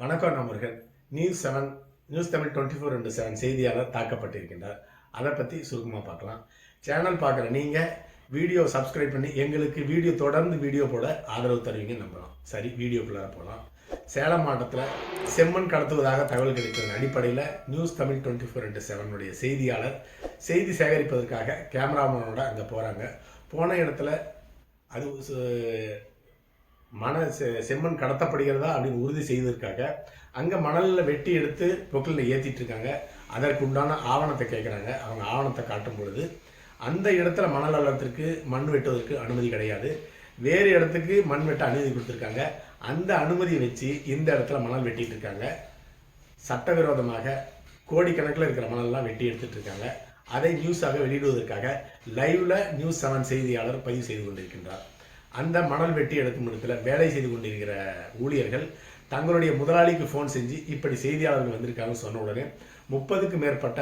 வணக்கம் நண்பர்கள். News seven news Tamil twenty four ரெண்டு செவன் செய்தியாளர் தாக்கப்பட்டிருக்கின்றார். அதை பற்றி சுருக்கமாக பார்க்கலாம். சேனல் பார்க்குற நீங்கள் வீடியோ சப்ஸ்கிரைப் பண்ணி எங்களுக்கு வீடியோ தொடர்ந்து வீடியோ போட ஆதரவு தருவீங்கன்னு நம்பலாம். சரி வீடியோக்குள்ளார போகலாம் சேலம் மாவட்டத்தில் செம்மண் கடத்துவதாக தகவல் கிடைத்ததன் அடிப்படையில் நியூஸ் தமிழ் டுவெண்ட்டி ஃபோர் ரெண்டு செவனுடைய செய்தியாளர் செய்தி சேகரிப்பதற்காக கேமராமேனோட அங்கே போகிறாங்க போன இடத்துல அது சு- மண செ- செம்மண் கடத்தப்படுகிறதா அப்படின்னு உறுதி செய்வதற்காக அங்கே மணலில் வெட்டி எடுத்து பொக்கலில் ஏற்றிட்டு இருக்காங்க அதற்கு உண்டான ஆவணத்தை கேட்குறாங்க. அவங்க ஆவணத்தை காட்டும் பொழுது அந்த இடத்துல மணல் அள்ளத்திற்கு மண் வெட்டுவதற்கு அனுமதி கிடையாது. வேறு இடத்துக்கு மண் வெட்ட அனுமதி கொடுத்துருக்காங்க. அந்த அனுமதியை வச்சு இந்த இடத்துல மணல் வெட்டிகிட்டு இருக்காங்க சட்டவிரோதமாக கோடிக்கணக்கில் இருக்கிற மணல்லாம் வெட்டி எடுத்துகிட்டு இருக்காங்க அதை நியூஸாக வெளியிடுவதற்காக லைவில் நியூஸ் செவன் செய்தியாளர் பதிவு செய்து கொண்டிருக்கின்றார். அந்த மணல் வெட்டி எடுக்கும் இடத்துல வேலை செய்து கொண்டிருக்கிற ஊழியர்கள் தங்களுடைய முதலாளிக்கு ஃபோன் செஞ்சு இப்படி செய்தியாளர்கள் வந்திருக்காங்கன்னு சொன்ன உடனே முப்பதுக்கு மேற்பட்ட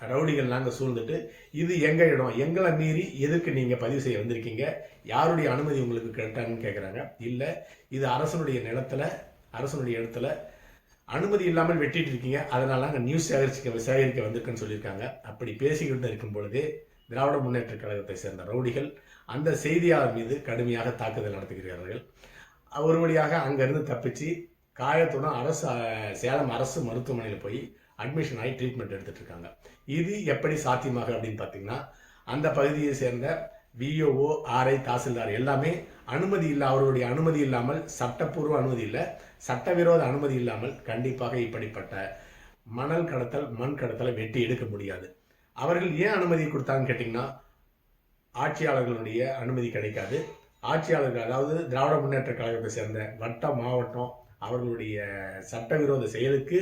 ரவுடிகள் நாங்கள் சூழ்ந்துட்டு இது எங்கள் இடம்? எங்களை மீறி எதுக்கு நீங்கள் பதிவு செய்ய வந்திருக்கீங்க? யாருடைய அனுமதி உங்களுக்கு கேட்டாங்கன்னு கேட்குறாங்க இல்லை இது அரசனுடைய நிலத்தில் அரசனுடைய இடத்துல அனுமதி இல்லாமல் வெட்டிட்டு இருக்கீங்க. அதனால நாங்கள் நியூஸ் சேகரிக்க சேகரிக்க வந்திருக்குன்னு சொல்லியிருக்காங்க. அப்படி பேசிக்கிட்டு இருக்கும் பொழுதே திராவிட முன்னேற்ற கழகத்தை சேர்ந்த ரவுடிகள் அந்த செய்தியாளர் மீது கடுமையாக தாக்குதல் நடத்துகிறார்கள். ஒரு வழியாக அங்கிருந்து தப்பிச்சு காயத்துடன் அரசு சேலம் அரசு மருத்துவமனையில் போய் அட்மிஷன் ஆகி ட்ரீட்மெண்ட் எடுத்துகிட்டு இருக்காங்க இது எப்படி சாத்தியமாக அப்படின்னு பார்த்தீங்கன்னா அந்த பகுதியை சேர்ந்த விஓஓ ஆர்ஐ தாசில்தார் எல்லாமே அனுமதி இல்லை அவர்களுடைய அனுமதி இல்லாமல் சட்டப்பூர்வ அனுமதி இல்லை சட்டவிரோத அனுமதி இல்லாமல் கண்டிப்பாக இப்படிப்பட்ட மணல் கடத்தல் மண் கடத்தலை வெட்டி எடுக்க முடியாது. அவர்கள் ஏன் அனுமதி கொடுத்தாங்கன்னு கேட்டிங்கன்னா ஆட்சியாளர்களுடைய அனுமதி கிடைக்காது. ஆட்சியாளர்கள் அதாவது திராவிட முன்னேற்ற கழகத்தை சேர்ந்த வட்ட மாவட்டம் அவர்களுடைய சட்டவிரோத செயலுக்கு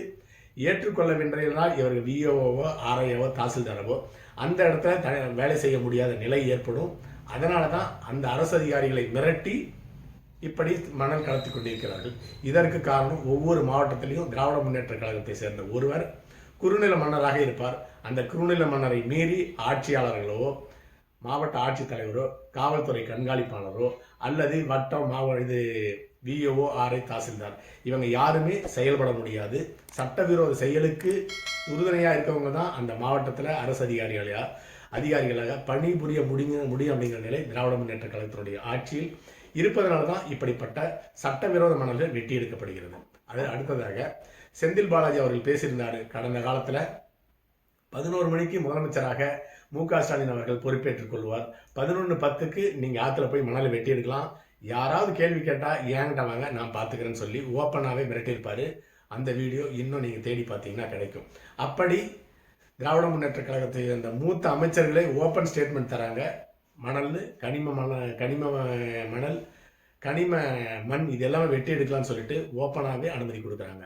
ஏற்றுக்கொள்ளவின்றால் இவர்கள் விஓஓவோ ஆர்ஐஓவோ தாசில்தாரவோ அந்த இடத்துல த வேலை செய்ய முடியாத நிலை ஏற்படும். அதனால தான் அந்த அரசு அதிகாரிகளை மிரட்டி இப்படி மணல் கலத்தி கொண்டிருக்கிறார்கள். இதற்கு காரணம் ஒவ்வொரு மாவட்டத்திலையும் திராவிட முன்னேற்ற கழகத்தை சேர்ந்த ஒருவர் குறுநில மன்னராக இருப்பார். அந்த குறுநில மன்னரை மீறி ஆட்சியாளர்களோ மாவட்ட ஆட்சித்தலைவரோ காவல்துறை கண்காணிப்பாளரோ அல்லது வட்டம் மாவட்ட இது விஓஓ ஆர்ஐ தாசில்தார். இவங்க யாருமே செயல்பட முடியாது. சட்டவிரோத செயலுக்கு உறுதுணையாக இருக்கவங்க தான் அந்த மாவட்டத்தில் அரசு அதிகாரிகளையா அதிகாரிகளாக பணிபுரிய முடிங்க முடியும் அப்படிங்கிற நிலை திராவிட முன்னேற்ற கழகத்தினுடைய ஆட்சியில் இருப்பதனால தான் இப்படிப்பட்ட சட்டவிரோத மணல்கள் வெட்டி எடுக்கப்படுகிறது அது அடுத்ததாக செந்தில் பாலாஜி அவர்கள் பேசியிருந்தார். கடந்த காலத்தில் பதினோரு மணிக்கு முதலமைச்சராக மு க ஸ்டாலின் அவர்கள் பொறுப்பேற்றுக் கொள்வார். பதினொன்று பத்துக்கு நீங்கள் ஆற்றுல போய் மணலை வெட்டி எடுக்கலாம். யாராவது கேள்வி கேட்டால் ஏங்கிட்ட வாங்க நான் பார்த்துக்கிறேன்னு சொல்லி ஓப்பனாகவே மிரட்டியிருப்பார். அந்த வீடியோ இன்னும் நீங்கள் தேடி பார்த்தீங்கன்னா கிடைக்கும். அப்படி திராவிட முன்னேற்ற கழகத்தை அந்த மூத்த அமைச்சர்களே ஓப்பன் ஸ்டேட்மெண்ட் தராங்க. மணல் கனிம மணல் கனிம மணல் கனிம மண் இதெல்லாம் வெட்டி எடுக்கலாம்னு சொல்லிட்டு ஓப்பனாகவே அனுமதி கொடுக்குறாங்க.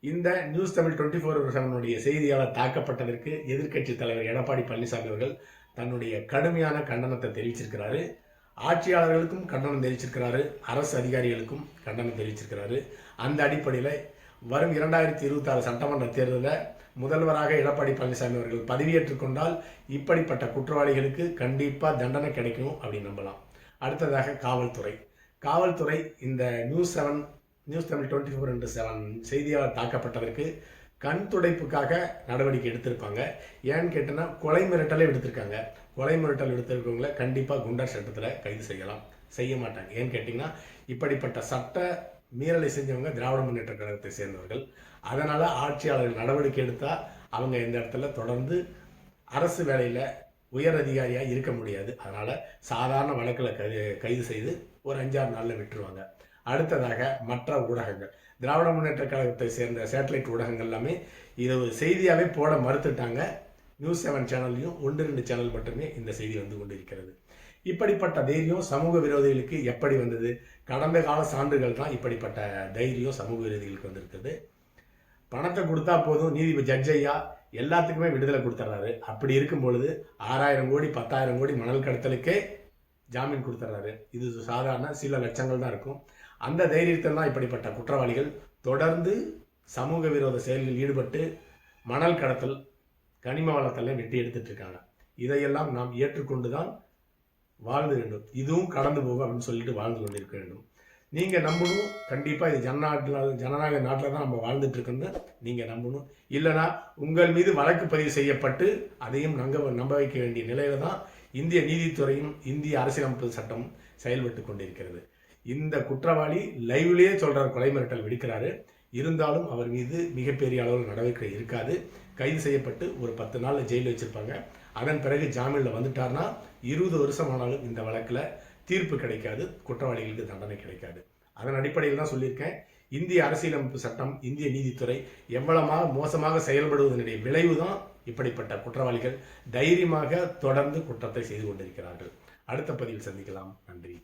இந்த நியூஸ் தமிழ் டுவெண்ட்டி ஃபோர் செவனுடைய செய்தியாளர் தாக்கப்பட்டதற்கு எதிர்க்கட்சி தலைவர் எடப்பாடி பழனிசாமி அவர்கள் தன்னுடைய கடுமையான கண்டனத்தை தெரிவிச்சிருக்கிறாரு. ஆட்சியாளர்களுக்கும் கண்டனம் தெரிவிச்சிருக்கிறாரு. அரசு அதிகாரிகளுக்கும் கண்டனம் தெரிவிச்சிருக்கிறாரு. அந்த அடிப்படையில் வரும் இரண்டாயிரத்தி இருபத்தாறு சட்டமன்ற தேர்தலில் முதல்வராக எடப்பாடி பழனிசாமி அவர்கள் பதவியேற்றுக் கொண்டால் இப்படிப்பட்ட குற்றவாளிகளுக்கு கண்டிப்பாக தண்டனை கிடைக்கும் அப்படின்னு நம்பலாம். அடுத்ததாக காவல்துறை. காவல்துறை இந்த news seven news Tamil twenty four into seven செய்தியாளர் தாக்கப்பட்டதற்கு கண் துடைப்புக்காக நடவடிக்கை எடுத்திருப்பாங்க. ஏன்னு கேட்டோன்னா கொலை மிரட்டலே எடுத்திருக்காங்க கொலை மிரட்டல் எடுத்திருக்கவங்கள கண்டிப்பாக குண்டர் சட்டத்தில் கைது செய்யலாம். செய்ய மாட்டாங்க. ஏன்னு கேட்டிங்கன்னா இப்படிப்பட்ட சட்ட மீறலை செஞ்சவங்க திராவிட முன்னேற்ற கழகத்தை சேர்ந்தவர்கள். அதனால் ஆட்சியாளர்கள் நடவடிக்கை எடுத்தால் அவங்க இந்த இடத்துல தொடர்ந்து அரசு வேலையில் உயர் அதிகாரியாக இருக்க முடியாது. அதனால் சாதாரண வழக்கில் கைது கைது செய்து ஒரு அஞ்சாறு நாளில் விட்டுருவாங்க. அடுத்ததாக மற்ற ஊடகங்கள். திராவிட முன்னேற்ற கழகத்தை சேர்ந்த சேட்டலைட் ஊடகங்கள் எல்லாமே இதை ஒரு செய்தியாகவே போட மறுத்துட்டாங்க. நியூஸ் செவன் சேனல்லையும் ஒன்று ரெண்டு சேனல் மட்டுமே இந்த செய்தி வந்து கொண்டிருக்கிறது. இப்படிப்பட்ட தைரியம் சமூக விரோதிகளுக்கு எப்படி வந்தது? கடந்த கால சான்றுகள் தான் இப்படிப்பட்ட தைரியம் சமூக விரோதிகளுக்கு வந்திருக்குது பணத்தை கொடுத்தா போதும் நீதிபதி ஜட்ஜையா எல்லாத்துக்குமே விடுதலை கொடுத்துட்றாரு அப்படி இருக்கும் பொழுது ஆறாயிரம் கோடி பத்தாயிரம் கோடி மணல் கடத்தலுக்கே ஜாமீன் கொடுத்துட்றாரு இது சாதாரண சில லட்சங்கள் தான் இருக்கும். அந்த தைரியத்தில் தான் இப்படிப்பட்ட குற்றவாளிகள் தொடர்ந்து சமூக விரோத செயல்களில் ஈடுபட்டு மணல் கடத்தல் கனிம வளத்தெல்லாம் வெட்டி எடுத்துட்டு இருக்காங்க. இதையெல்லாம் நாம் ஏற்றுக்கொண்டு தான் வாழ்ந்து வேண்டும். இதுவும் கடந்து போகும் அப்படின்னு சொல்லிட்டு வாழ்ந்து கொண்டிருக்க வேண்டும். நீங்கள் நம்பணும். கண்டிப்பாக இது ஜனநாட்டில் ஜனநாயக நாட்டில் தான் நம்ம வாழ்ந்துட்டு இருக்கோம்னு நீங்கள் நம்பணும். இல்லைனா உங்கள் மீது வழக்கு பதிவு செய்யப்பட்டு அதையும் நம்ப நம்ப வைக்க வேண்டிய நிலையில தான் இந்திய நீதித்துறையும் இந்திய அரசியலமைப்பு சட்டம் செயல்பட்டு கொண்டிருக்கிறது. இந்த குற்றவாளி லைவ்லேயே சொல்கிறார் கொலை மிரட்டல் விடுக்கிறாரு. இருந்தாலும் அவர் மீது மிகப்பெரிய அளவில் நடவடிக்கை இருக்காது. கைது செய்யப்பட்டு ஒரு பத்து நாள் ஜெயிலில் வச்சிருப்பாங்க. அதன் பிறகு ஜாமீனில் வந்துட்டார்னா இருபது வருஷம் ஆனாலும் இந்த வழக்கில் தீர்ப்பு கிடைக்காது குற்றவாளிகளுக்கு தண்டனை கிடைக்காது. அதன் அடிப்படையில் தான் சொல்லியிருக்கேன். இந்திய அரசியலமைப்பு சட்டம் இந்திய நீதித்துறை எவ்வளமாக மோசமாக செயல்படுவதனுடைய விளைவு தான் இப்படிப்பட்ட குற்றவாளிகள் தைரியமாக தொடர்ந்து குற்றத்தை செய்து கொண்டிருக்கிறார்கள். அடுத்த பதிவில் சந்திக்கலாம். நன்றி.